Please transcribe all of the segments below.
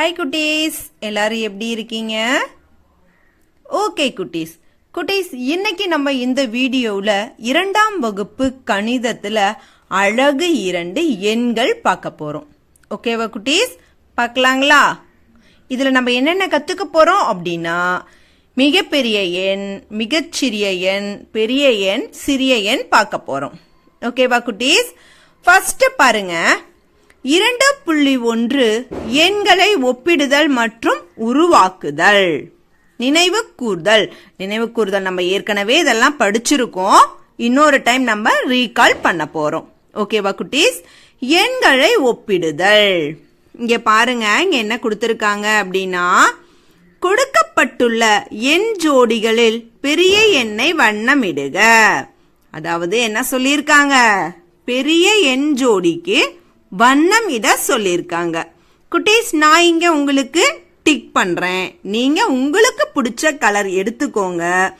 Hi குட்டீஸ். எல்லாரும் எப்படி இருக்கீங்க? ஓகே குட்டீஸ். குட்டீஸ் இன்னைக்கு நம்ம இந்த வீடியோவில் இரண்டாம் வகுப்பு கணிதத்தில் அழகு இரண்டு எண்கள் பார்க்க போகிறோம் ஓகேவா குட்டீஸ்? பார்க்கலாங்களா? இதில் நம்ம என்னென்ன கற்றுக்க போகிறோம் அப்படின்னா மிகப்பெரிய எண் மிகச்சிறிய எண் பெரிய எண் சிறிய எண் பார்க்க போகிறோம் ஓகேவா குட்டீஸ்? ஃபஸ்ட்டு பாருங்கள் இரண்டு புள்ளி ஒன்று எண்களை ஒப்பிடுதல் மற்றும் உருவாக்குதல். நினைவு கூர்தல் நினைவு கூர்தல் நம்ம ஏற்கனவே இதெல்லாம் படிச்சிருக்கோம். இன்னொரு டைம் நம்ம ரீகால் பண்ண போறோம். ஓகேவா குட்டீஸ்? எண்களை ஒப்பிடுதல். இங்க பாருங்க இங்க என்ன கொடுத்துருக்காங்க அப்படின்னா கொடுக்கப்பட்டுள்ள எண் ஜோடிகளில் பெரிய எண்ணை வண்ணமிடுக. அதாவது என்ன சொல்லியிருக்காங்க? பெரிய எண் ஜோடிக்கு வண்ணம் இட சொல்லியிருக்காங்க குட்டீஸ் நான் இங்க உங்களுக்கு டிக் பண்றேன். நீங்க உங்களுக்கு பிடிச்ச கலர் எடுத்துக்கோங்க.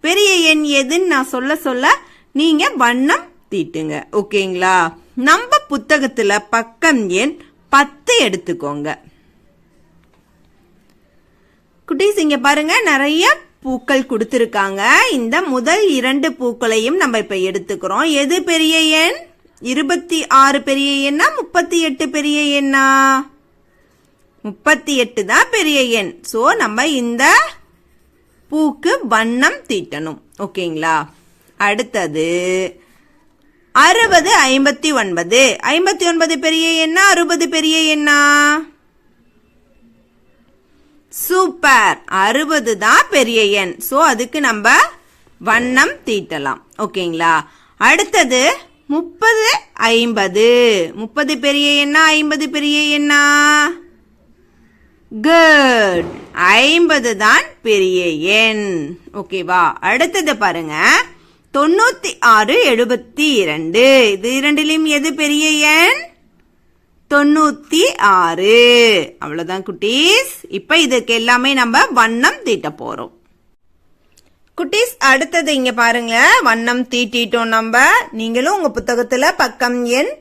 பெரிய எண் எதுன்னு நான் சொல்ல சொல்ல நீங்க வண்ணம் தீட்டுங்க. ஓகேங்களா? நம்ம புத்தகத்துல பக்கம் எண் பத்து எடுத்துக்கோங்க. குட்டீஸ் இங்க பாருங்க நிறைய பூக்கள் கொடுத்துருக்காங்க. இந்த முதல் இரண்டு பூக்களையும் நம்ம இப்ப எடுத்துக்கிறோம். எது பெரிய எண்? இருபத்தி ஆறு பெரிய எண்ணா முப்பத்தி எட்டு பெரிய எண்ணா? முப்பத்தி எட்டு தான் பெரிய எண். சோ நம்ம இந்த பூக்கு வண்ணம் தீட்டணும். ஓகேங்களா? அடுத்தது அறுபது ஐம்பத்தி ஒன்பது. ஐம்பத்தி ஒன்பது பெரிய எண்ணா அறுபது பெரிய எண்ணா? சூப்பர் அறுபது தான் பெரிய எண். ஸோ அதுக்கு நம்ம வண்ணம் தீட்டலாம். ஓகேங்களா? அடுத்தது முப்பது ஐம்பது. முப்பது பெரிய எண்ணா ஐம்பது பெரிய எண்ணா குட் ஐம்பது தான் பெரிய எண். ஓகேவா அடுத்தது பாருங்க. தொண்ணூத்தி ஆறு எழுபத்தி இரண்டு இது இரண்டிலும் எது பெரிய எண்? தொண்ணூத்தி ஆறு அவ்வளவுதான் குட்டீஸ். இப்ப இதுக்கு எல்லாமே நம்ம வண்ணம் தீட்ட போறோம். குட்டீஸ் அடுத்தது இங்க பாருங்க வண்ணம் தீட்டிட்டோம் நம்ம. நீங்களும் உங்க புத்தகத்துல பக்கம் எண்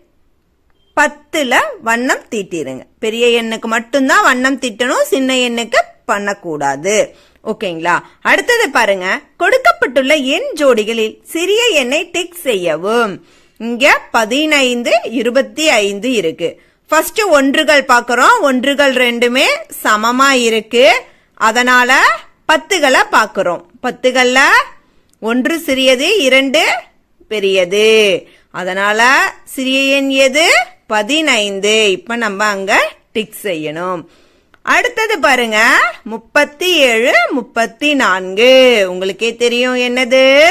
பத்துல வண்ணம் தீட்டிருங்க. பெரிய எண்ணுக்கு மட்டும்தான் வண்ணம் தீட்டணும் சின்ன எண்ணுக்கு பண்ணக்கூடாது. ஓகேங்களா? அடுத்தது பாருங்க கொடுக்கப்பட்டுள்ள எண் ஜோடிகளில் சிறிய எண்ணை டிக் செய்யவும். இங்க பதினைந்து இருபத்தி ஐந்து இருக்கு. ஃபர்ஸ்ட் ஒன்றுகள் பார்க்குறோம். ஒன்றுகள் ரெண்டுமே சமமா இருக்கு. அதனால பத்துகளை பார்க்குறோம் பத்துகள்ல ஒன்று சிறியது இரண்டு பெரியது. அதனால சிறிய எண் எது? பதினைந்து. இப்போ நம்ம அங்கே டிக் செய்யணும். அடுத்தது பாருங்க முப்பத்தி ஏழு முப்பத்தி நான்கு உங்களுக்கே தெரியும் என்னது?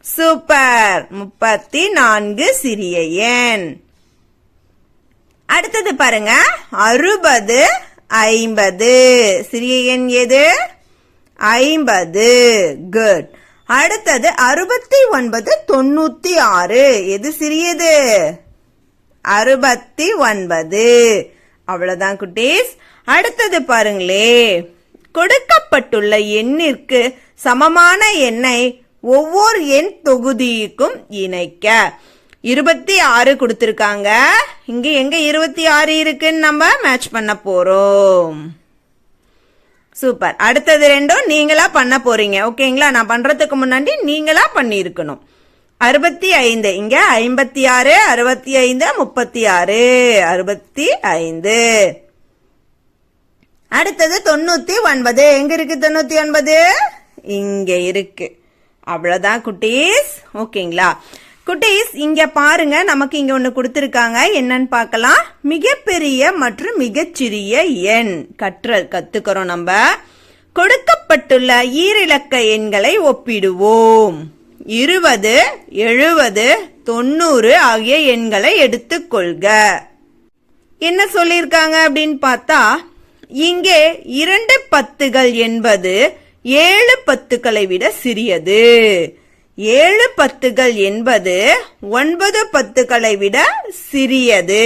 சூப்பர் முப்பத்தி நான்கு சிறிய எண். அடுத்தது பாருங்க அறுபது ஐம்பது. சிறிய எண் எது? ஐம்பது. குட் அடுத்தது அறுபத்தி ஒன்பது தொண்ணூத்தி ஆறு. எது சிறியது? அறுபத்தி ஒன்பது. அவ்வளவுதான் குட்டீஸ். அடுத்தது பாருங்களே. கொடுக்கப்பட்டுள்ள எண்ணிற்கு சமமான எண்ணை ஒவ்வொரு எண் தொகுதிக்கும் இணைக்க. இருபத்தி ஆறு கொடுத்துருக்காங்க. இங்க எங்க இருபத்தி ஆறு இருக்குன்னு நம்ம மேட்ச் பண்ண போறோம். சூப்பர். அடுத்தது ரெண்டும் நீங்களா பண்ண போறீங்க. ஓகேங்களா? நான் பண்றதுக்கு முன்னாடி நீங்களா பண்ணியிருக்கணும். அறுபத்தி ஐந்து. இங்க ஐம்பத்தி ஆறு அறுபத்தி ஐந்து முப்பத்தி ஆறு. அறுபத்தி ஐந்து. அடுத்தது தொண்ணூத்தி ஒன்பது. எங்க இருக்கு தொண்ணூத்தி ஒன்பது? இங்க இருக்கு. அவ்வளவுதான் குட்டீஸ். ஓகேங்களா? குட்டீஸ் இங்க பாருங்க நமக்கு இங்க ஒன்று கொடுத்துருக்காங்க. என்னன்னு பார்க்கலாம். மிகப்பெரிய மற்றும் மிகச்சிறிய எண். கற்றல் கத்துக்கிறோம் நம்ம. கொடுக்கப்பட்டுள்ள ஈரிலக்க எண்களை ஒப்பிடுவோம். இருபது எழுபது தொண்ணூறு ஆகிய எண்களை எடுத்துக்கொள்க. என்ன சொல்லியிருக்காங்க அப்படின்னு பார்த்தா இங்கே இரண்டு பத்துகள் என்பது ஏழு பத்துக்களை விட சிறியது. ஏழு பத்துகள் என்பது ஒன்பது பத்துகளை விட சிறியது.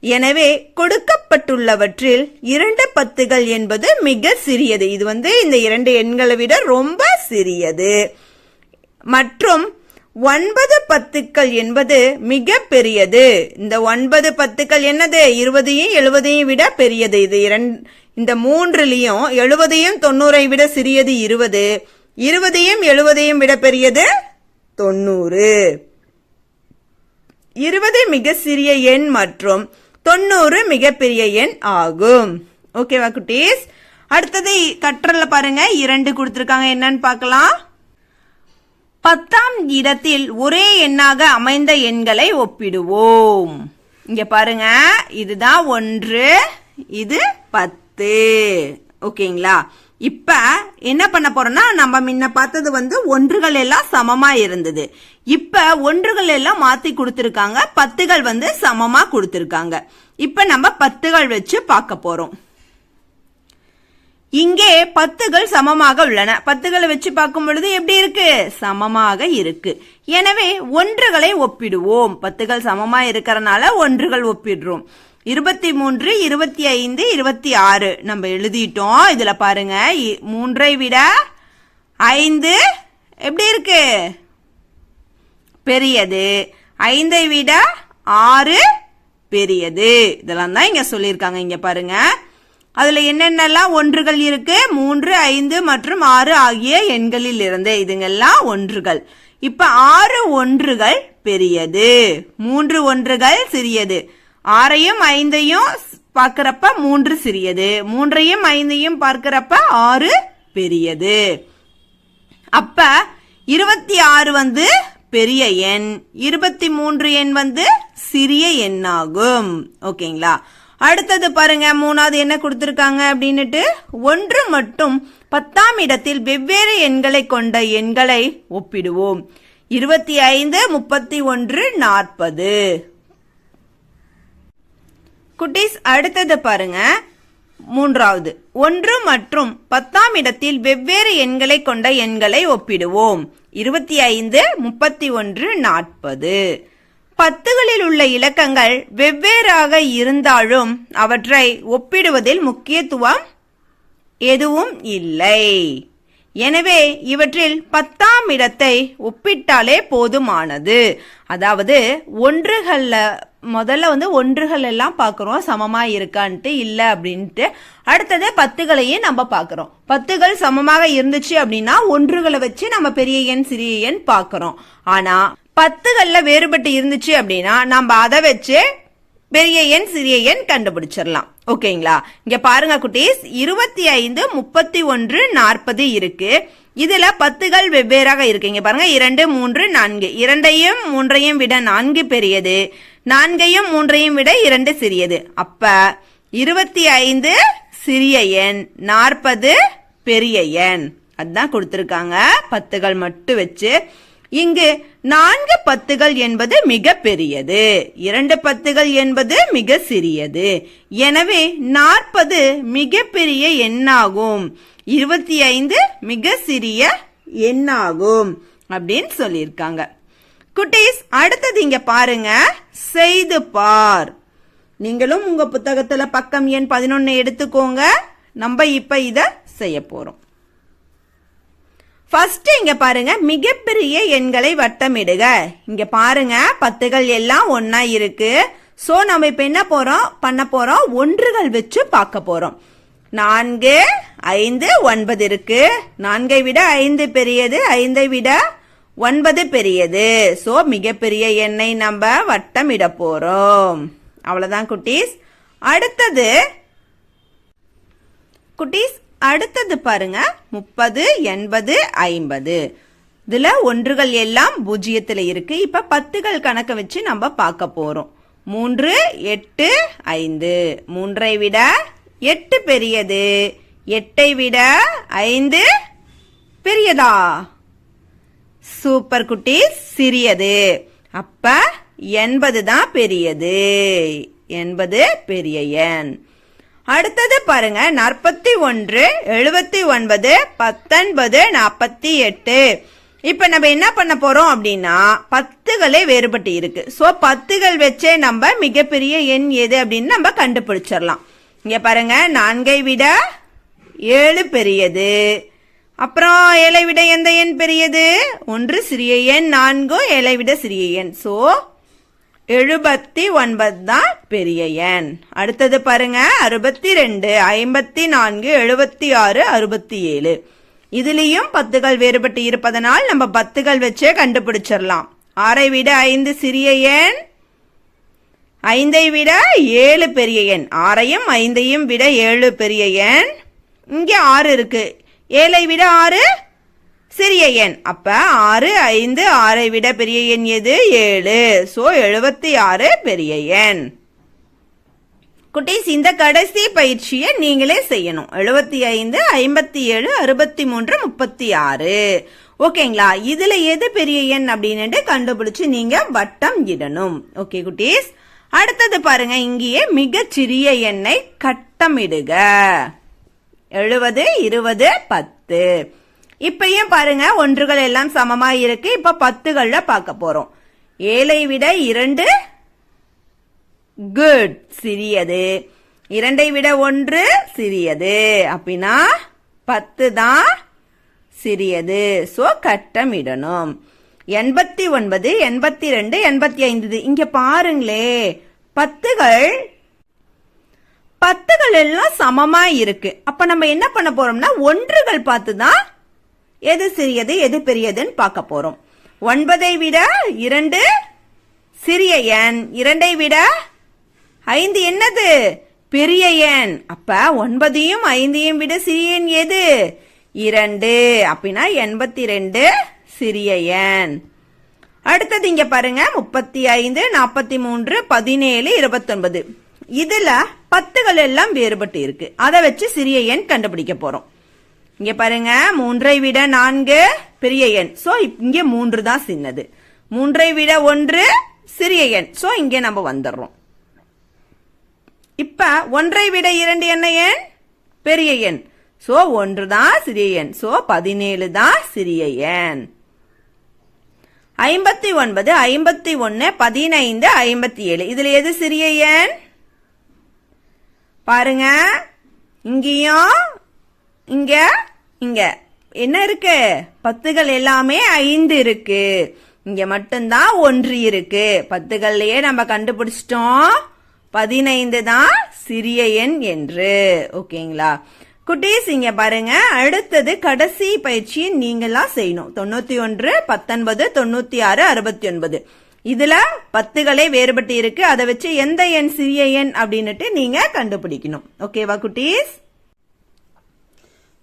எனவே கொடுக்கப்பட்டுள்ளவற்றில் இரண்டு பத்துகள் என்பது மிக சிறியது. இது வந்து இந்த இரண்டு எண்களை விட ரொம்ப சிறியது. மற்றும் ஒன்பது பத்துக்கள் என்பது மிக பெரியது. இந்த ஒன்பது பத்துக்கள் என்னது? இருபதையும் எழுபதையும் விட பெரியது. இது இரண்டு இந்த மூன்றுலையும் எழுபதையும் தொண்ணூறை விட சிறியது இருபது. இருபதையும் எழுபதையும் விட பெரியது தொண்ணூறு. இருபது மிக சிறிய எண் மற்றும் தொண்ணூறு மிகப்பெரிய எண் ஆகும். ஓகேவா குட்டீஸ்? அடுத்தது கற்றல பாருங்க. இரண்டு கொடுத்துருக்காங்க. என்னன்னு பார்க்கலாம். பத்தாம் இடத்தில் ஒரே எண்ணாக அமைந்த எண்களை ஒப்பிடுவோம். இங்க பாருங்க. இதுதான் ஒன்று இது பத்து. ஓகேங்களா இப்ப என்ன பண்ண போறோம்னா நம்ம முன்ன பார்த்தது வந்து ஒன்றுகள் எல்லாம் சமமா இருந்தது. இப்ப ஒன்றுகள் எல்லாம் மாத்தி கொடுத்துருக்காங்க பத்துகள் வந்து சமமா கொடுத்துருக்காங்க. இப்ப நம்ம பத்துகள் வச்சு பார்க்க போறோம். இங்கே பத்துகள் சமமாக உள்ளன. பத்துகளை வச்சு பார்க்கும் பொழுது எப்படி இருக்கு? சமமாக இருக்கு. எனவே ஒன்றுகளை ஒப்பிடுவோம். பத்துகள் சமமா இருக்கிறனால ஒன்றுகள் ஒப்பிடுறோம். இருபத்தி மூன்று இருபத்தி ஐந்து இருபத்தி ஆறு நம்ம எழுதிட்டோம். இதில் பாருங்க இ- மூன்றை விட ஐந்து எப்படி இருக்கு? பெரியது. ஐந்தை விட ஆறு பெரியது. இதெல்லாம் தான் இங்கே சொல்லியிருக்காங்க இங்கே பாருங்க. அதில் என்னென்னலாம் ஒன்றுகள் இருக்கு? மூன்று ஐந்து மற்றும் ஆறு ஆகிய எண்களில் இருந்து இதுங்கெல்லாம் ஒன்றுகள். இப்போ ஆறு ஒன்றுகள் பெரியது. மூன்று ஒன்றுகள் சிறியது. ஆறையும் ஐந்தையும் பார்க்கிறப்ப மூன்று சிறியது. மூன்றையும் ஐந்தையும் பார்க்கிறப்ப ஆறு பெரியது. அப்ப இருபத்தி ஆறு வந்து பெரிய எண் இருபத்தி மூன்று எண் வந்து சிறிய எண்ணாகும். ஓகேங்களா? அடுத்தது பாருங்க மூணாவது என்ன கொடுத்துருக்காங்க அப்படின்னுட்டு ஒன்று மட்டும் பத்தாம் இடத்தில் வெவ்வேறு எண்களை கொண்ட எண்களை ஒப்பிடுவோம். இருபத்தி ஐந்து முப்பத்தி ஒன்று நாற்பது. குட்டீஸ் அடுத்தது பாருங்க. மூன்றாவது ஒன்று மற்றும் பத்தாம் இடத்தில் வெவ்வேறு எண்களை கொண்ட எண்களை ஒப்பிடுவோம். இருபத்தி ஐந்து முப்பத்தி ஒன்று நாற்பது. பத்துகளில் உள்ள இலக்கங்கள் வெவ்வேறாக இருந்தாலும் அவற்றை ஒப்பிடுவதில் முக்கியத்துவம் எதுவும் இல்லை. எனவே இவற்றில் பத்தாம் இடத்தை ஒப்பிட்டாலே போதுமானது. அதாவது ஒன்றுகளில் முதல்ல வந்து ஒன்றுகள் எல்லாம் பார்க்குறோம் சமமாக இருக்கான்ட்டு இல்லை அப்படின்ட்டு. அடுத்தது பத்துகளையும் நம்ம பார்க்குறோம். பத்துகள் சமமாக இருந்துச்சு அப்படின்னா ஒன்றுகளை வச்சு நம்ம பெரிய எண் சிறிய எண் பார்க்குறோம். ஆனால் பத்துகளில் வேறுபட்டு இருந்துச்சு அப்படின்னா நம்ம அதை வச்சு பெரிய எண் சிறிய எண் கண்டுபிடிச்சிடலாம் ஓகேங்களா? இங்க பாருங்க குட்டீஸ் இருபத்தி ஐந்து முப்பத்தி ஒன்று நாற்பது இருக்கு. இதுல பத்துகள் வெவ்வேறாக இருக்கு. இங்க பாருங்க இரண்டு மூன்று நான்கு. இரண்டையும் மூன்றையும் விட நான்கு பெரியது. நான்கையும் மூன்றையும் விட இரண்டு சிறியது. அப்ப இருபத்தி ஐந்து சிறிய எண் நாற்பது பெரிய எண். அதுதான் கொடுத்துருக்காங்க. பத்துகள் மட்டும் வச்சு இங்கு நான்கு பத்துகள் என்பது மிக பெரியது. இரண்டு பத்துகள் என்பது மிக சிறியது. எனவே நாற்பது மிக பெரிய எண்ணாகும். இருபத்தி ஐந்து மிக சிறிய எண்ணாகும் அப்படின்னு சொல்லியிருக்காங்க. குட்டீஸ் அடுத்தது இங்க பாருங்க. செய்து பார். நீங்களும் உங்க புத்தகத்துல பக்கம் எண் பதினொன்னு எடுத்துக்கோங்க. நம்ம இப்ப இத செய்ய போறோம். ஃபர்ஸ்ட் இங்க பாருங்க மிகப்பெரிய எண்களை வட்டமிடுக. இங்க பாருங்க பத்துகள் எல்லாம் ஒன்னா இருக்கு. சோ நம்ம இப்ப என்ன போறோம்? பண்ண போறோம் ஒன்றுகள் வச்சு பார்க்க போறோம். நான்கு ஐந்து ஒன்பது இருக்கு. நான்கை விட ஐந்து பெரியது ஐந்தை விட ஒன்பது பெரியது. சோ மிகப்பெரிய எண்ணை நம்ம வட்டமிட போறோம். அவ்வளவுதான் குட்டீஸ். அடுத்தது குட்டீஸ் அடுத்தது பாருங்க முப்பது எண்பது ஐம்பது. இதுல ஒன்றுகள் எல்லாம் பூஜ்ஜியத்துல இருக்கு. இப்ப பத்துகள் கணக்கை வச்சு நம்ம பார்க்க போறோம். மூன்று எட்டு ஐந்து. மூன்றை விட எட்டு பெரியது. எட்டை விட ஐந்து பெரியதா? சூப்பர் குட்டி சிறியது. அப்ப எண்பது தான் பெரியது. எண்பது பெரிய எண். அடுத்தது பாருங்க நாற்பத்தி ஒன்று எழுபத்தி ஒன்பது பத்தொன்பது நாற்பத்தி எட்டு. இப்ப நம்ம என்ன பண்ண போறோம் அப்படின்னா பத்துகளே வேறுபட்டு இருக்கு. சோ பத்துகள் வச்சே நம்ம மிகப்பெரிய எண் எது அப்படின்னு நம்ம கண்டுபிடிச்சிடலாம். இங்க பாருங்க நான்கை விட ஏழு பெரியது. அப்புறம் ஏழை விட எந்த எண் பெரியது? ஒன்று சிறிய எண் நான்கும் ஏழை விட சிறிய எண். ஸோ எழுபத்தி ஒன்பது தான் பெரிய எண். அடுத்தது பாருங்க அறுபத்தி ரெண்டு ஐம்பத்தி நான்கு எழுபத்தி ஆறு அறுபத்தி ஏழு. இதுலேயும் பத்துகள் வேறுபட்டு இருப்பதனால் நம்ம பத்துகள் வச்சே கண்டுபிடிச்சிடலாம். ஆறை விட ஐந்து சிறிய எண் ஐந்தை விட ஏழு பெரிய எண். ஆறையும் ஐந்தையும் விட ஏழு பெரிய எண். இங்கே ஆறு இருக்கு. ஏழை விட ஆறு சிறிய எண். அப்ப ஆறு ஐந்து ஆறை விட பெரிய எண் எது? ஏழு. சோ எழுபத்தி ஆறு பெரிய எண். குட்டீஸ் இந்த கடைசி பயிற்சியை நீங்களே செய்யணும். எழுபத்தி ஐந்து ஐம்பத்தி ஏழு அறுபத்தி மூன்று முப்பத்தி ஆறு. ஓகேங்களா? இதுல எது பெரிய எண் அப்படின்னு கண்டுபிடிச்சு நீங்க வட்டம் இடணும். ஓகே குட்டீஸ்? அடுத்தது பாருங்க இங்கேயே மிகச்சிறிய எண்ணை கட்டமிடுக. எழுபது இருபது பத்து. இப்பயும் பாருங்க ஒன்றுகள் எல்லாம் சமமா இருக்கு. இப்ப பத்துகள்ல பார்க்க போறோம். ஏழை விட இரண்டு குட் சிறியது. இரண்டை விட ஒன்று சிறியது. அப்படின்னா பத்து தான் சிறியது. சோ கட்டமிடணும். எண்பத்தி ஒன்பது எண்பத்தி ரெண்டு எண்பத்தி ஐந்து. இங்க பாருங்களே பத்துகள் பத்துகள் எல்லாம் சமமா இருக்கு. அப்ப நம்ம என்ன பண்ண போறோம்னா ஒன்றுகள் பார்த்து தான் எது சிறியது எது பெரியதுன்னு பார்க்க போறோம். ஒன்பதை விட இரண்டு சிறிய எண். இரண்டை விட ஐந்து என்னது? பெரிய எண். அப்ப ஒன்பதையும் ஐந்தையும் விட சிறிய எண் எது? இரண்டு. அப்படின்னா எண்பத்தி ரெண்டு சிறிய எண். அடுத்தது இங்க பாருங்க முப்பத்தி ஐந்து நாற்பத்தி மூன்று பதினேழு இருபத்தொன்பது. இதுல பத்துகள் எல்லாம் வேறுபட்டு இருக்கு. அதை வச்சு சிறிய எண் கண்டுபிடிக்க போறோம். இங்க பாருங்க மூன்றை விட நான்கு பெரிய எண். சோ இங்க மூன்று தான் சின்னது. மூன்றை விட ஒன்று சிறிய எண். சோ இங்க நம்ம வந்துடுறோம் இப்ப ஒன்றை விட இரண்டு என்ன எண்? பெரிய எண். சோ ஒன்று தான் சிறிய எண். சோ பதினேழு தான் சிறிய எண். ஐம்பத்தி ஒன்பது ஐம்பத்தி ஒன்னு பதினைந்து ஐம்பத்தி ஏழு. இதுல எது சிறிய எண்? பாருங்க இங்கேயும் இங்க இங்க. என்ன இருக்கு? பத்துகள் எல்லாமே ஐந்து இருக்கு. இங்க மட்டும்தான் ஒன்று இருக்கு. பத்துகள்லயே நம்ம கண்டுபிடிச்சிட்டோம். பதினைந்து தான் சிறிய எண் என்று. ஓகேங்களா? குட்டீஸ் இங்க பாருங்க. அடுத்தது கடைசி பயிற்சியை நீங்களா செய்யணும். தொண்ணூத்தி ஒன்று பத்தொன்பது தொண்ணூத்தி ஆறு அறுபத்தி ஒன்பது இதுல பத்துகளே வேறுபட்டு இருக்கு. அதை வச்சு எந்த எண் சிறிய எண் அப்படின்னுட்டு நீங்க கண்டுபிடிக்கணும். ஓகேவா குட்டீஸ்?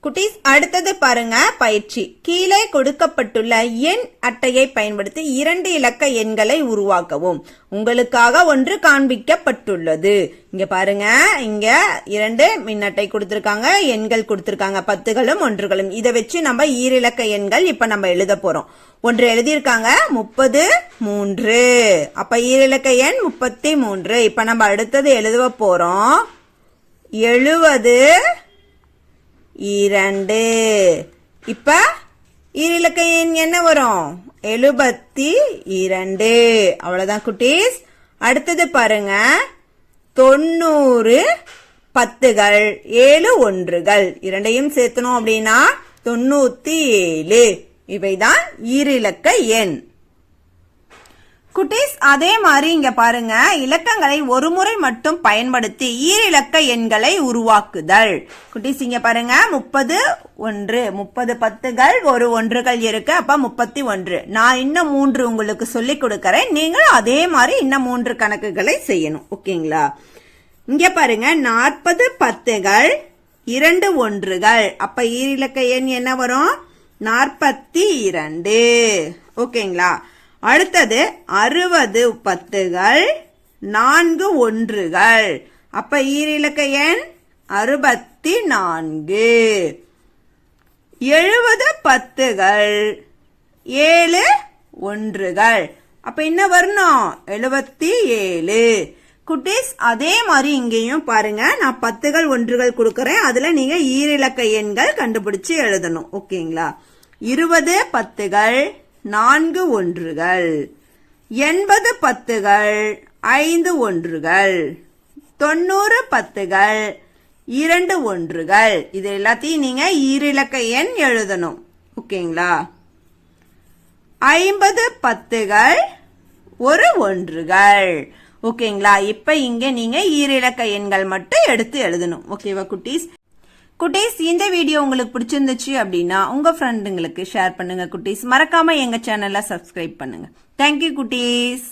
குட்டீஸ் அடுத்தது பாருங்க பயிற்சி. கீழே கொடுக்கப்பட்டுள்ள எண் அட்டையை பயன்படுத்தி இரண்டு இலக்க எண்களை உருவாக்கவும். உங்களுக்காக ஒன்று காண்பிக்கப்பட்டுள்ளது. இங்க பாருங்க இங்க இரண்டு மின் அட்டை கொடுத்திருக்காங்க எண்கள் கொடுத்திருக்காங்க பத்துகளும் ஒன்றுகளும். இதை வச்சு நம்ம ஈரிலக்க எண்கள் இப்ப நம்ம எழுத போறோம். ஒன்று எழுதியிருக்காங்க முப்பது மூன்று. அப்ப ஈரிலக்க எண் முப்பத்தி மூன்று. இப்ப நம்ம அடுத்தது எழுத போறோம் எழுபது இரண்டு. இப்ப ஈரிலக்க எண் என்ன வரும்? எழுபத்தி இரண்டு. அவ்வளவுதான் குட்டீஸ். அடுத்தது பாருங்க. தொண்ணூறு பத்துகள் ஏழு ஒன்றுகள். இரண்டையும் சேர்த்தணும் அப்படின்னா தொண்ணூத்தி ஏழு இவைதான் ஈரிலக்க எண். குட்டீஸ் அதே மாதிரி இங்க பாருங்க. இலக்கங்களை ஒரு முறை மட்டும் பயன்படுத்தி ஈரிலக்க எண்களை உருவாக்குதல். குட்டீஸ் இங்க பாருங்க. முப்பது ஒன்று. முப்பது பத்துகள் ஒரு ஒன்றுகள் இருக்கு. அப்ப முப்பத்தி ஒன்று. நான் இன்னும் மூன்று உங்களுக்கு சொல்லி கொடுக்கறேன். நீங்களும் அதே மாதிரி இன்னும் மூன்று கணக்குகளை செய்யணும். ஓகேங்களா? இங்க பாருங்க. நாற்பது பத்துகள் இரண்டு ஒன்றுகள். அப்ப ஈரிலக்க எண் என்ன வரும்? நாற்பத்தி இரண்டு. ஓகேங்களா? அடுத்தது அறுபது பத்துகள் நான்கு ஒன்றுகள். அப்ப ஈரிலக்க எண் அறுபத்தி நான்கு எழுபது பத்துகள் ஏழு ஒன்றுகள். அப்ப என்ன வரணும்? எழுபத்தி ஏழு குட்டீஸ் அதே மாதிரி இங்கேயும் பாருங்க. நான் பத்துகள் ஒன்றுகள் கொடுக்கறேன். அதுல நீங்க ஈரிலக்க எண்கள் கண்டுபிடிச்சு எழுதணும். ஓகேங்களா? இருபது பத்துகள் நான்கு ஒன்றுகள். எண்பது பத்துகள் ஐந்து ஒன்றுகள். தொண்ணூறு பத்துகள் இரண்டு ஒன்றுகள். இது எல்லாத்தையும் நீங்க ஈரிலக்க எண் எழுதணும். ஓகேங்களா? ஐம்பது பத்துகள் ஒரு ஒன்றுகள். ஓகேங்களா? இப்ப இங்க நீங்க ஈரிலக்க எண்கள் மட்டும் எடுத்து எழுதணும். ஓகேவா குட்டீஸ்? குட்டீஸ் இந்த வீடியோ உங்களுக்கு பிடிச்சிருந்துச்சு அப்படின்னா உங்கள் ஃப்ரெண்டுங்களுக்கு ஷேர் பண்ணுங்கள் குட்டீஸ். மறக்காமல் எங்கள் சேனலை சப்ஸ்கிரைப் பண்ணுங்கள் தேங்க்யூ குட்டீஸ்.